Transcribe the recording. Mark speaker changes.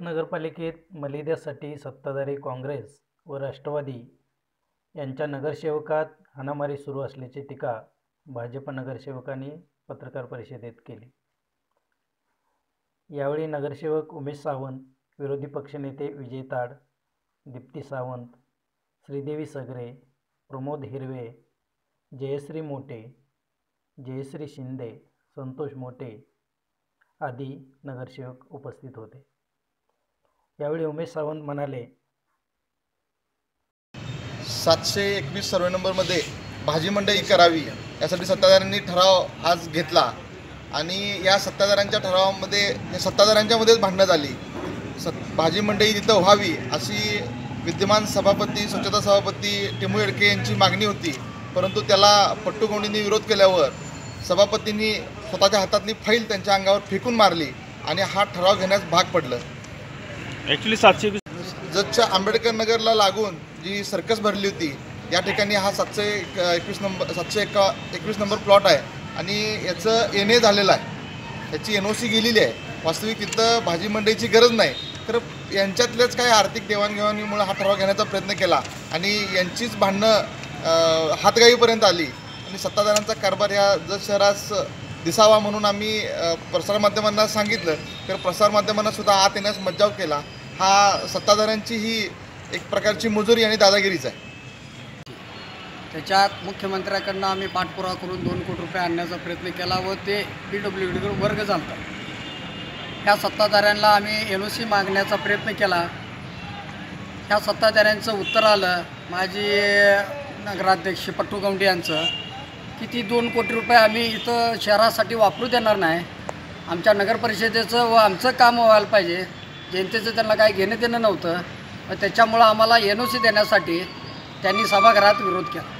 Speaker 1: नगरपालिकेत मलिद्यासाठी सत्ताधारी काँग्रेस व राष्ट्रवादी यांच्या नगरसेवकात हाणामारी सुरू असल्याची टीका भाजप नगरसेवकांनी पत्रकार परिषदेत केली. यावेळी नगरसेवक उमेश सावंत विरोधी पक्षनेते विजय ताड दीप्ती सावंत श्रीदेवी सगरे प्रमोद हिरवे जयश्री मोटे जयश्री शिंदे संतोष मोटे आदी नगरसेवक उपस्थित होते. यावेळी उमेश सावंत म्हणाले.
Speaker 2: सातशे एकवीस सर्वे नंबरमध्ये भाजी मंडई करावी यासाठी सत्ताधाऱ्यांनी ठराव आज घेतला आणि या सत्ताधाऱ्यांच्या ठरावामध्ये सत्ताधाऱ्यांच्यामध्येच भांडणं झाली. सत् भाजी मंडई तिथं व्हावी अशी विद्यमान सभापती स्वच्छता सभापती टिमू येडके यांची मागणी होती. परंतु त्याला पट्टूगोंडींनी विरोध केल्यावर सभापतींनी स्वतःच्या हातातली फाईल त्यांच्या अंगावर फेकून मारली आणि हा ठराव घेण्यास भाग पडलं.
Speaker 3: ॲक्च्युली सातशे
Speaker 2: जतच्या आंबेडकर नगरला लागून जी सर्कस भरली होती या ठिकाणी हा सातशे एक एकवीस नंबर सातशे एका एकवीस नंबर प्लॉट आहे. आणि याचं एन ए झालेलं आहे. याची एन ओ सी गेलेली आहे. वास्तविक तिथं भाजी मंडईची गरज नाही. तर यांच्यातल्याच काही आर्थिक देवाणघेवाणीमुळे हा ठराव घेण्याचा प्रयत्न केला. आणि यांचीच भांडणं हातगाईपर्यंत आली. आणि सत्ताधाऱ्यांचा कारभार ह्या जत शहरास दिसावा म्हणून आम्ही प्रसारमाध्यमांना सांगितलं. तर प्रसारमाध्यमांना सुद्धा आत येण्यास मज्जाव केला. हा सत्ताधाऱ्यांची ही एक प्रकारची मजुरी आणि दादागिरीच आहे.
Speaker 4: त्याच्यात मुख्यमंत्र्याकडनं आम्ही पाठपुरावा करून दोन कोटी रुपये आणण्याचा प्रयत्न केला व ते पी डब्ल्यू डीकडून वर्ग चालतात ह्या सत्ताधाऱ्यांना आम्ही एन ओ सी मागण्याचा प्रयत्न केला. ह्या सत्ताधाऱ्यांचं उत्तर आलं माजी नगराध्यक्ष पट्टू गौंडी यांचं की ती दोन कोटी रुपये आम्ही इथं शहरासाठी वापरू देणार नाही. आमच्या नगरपरिषदेचं व आमचं काम व्हायला पाहिजे. जनतेचं त्यांना काही घेणं देणं नव्हतं त्याच्यामुळं आम्हाला एन ओ सी देण्यासाठी त्यांनी सभागृहात विरोध केला.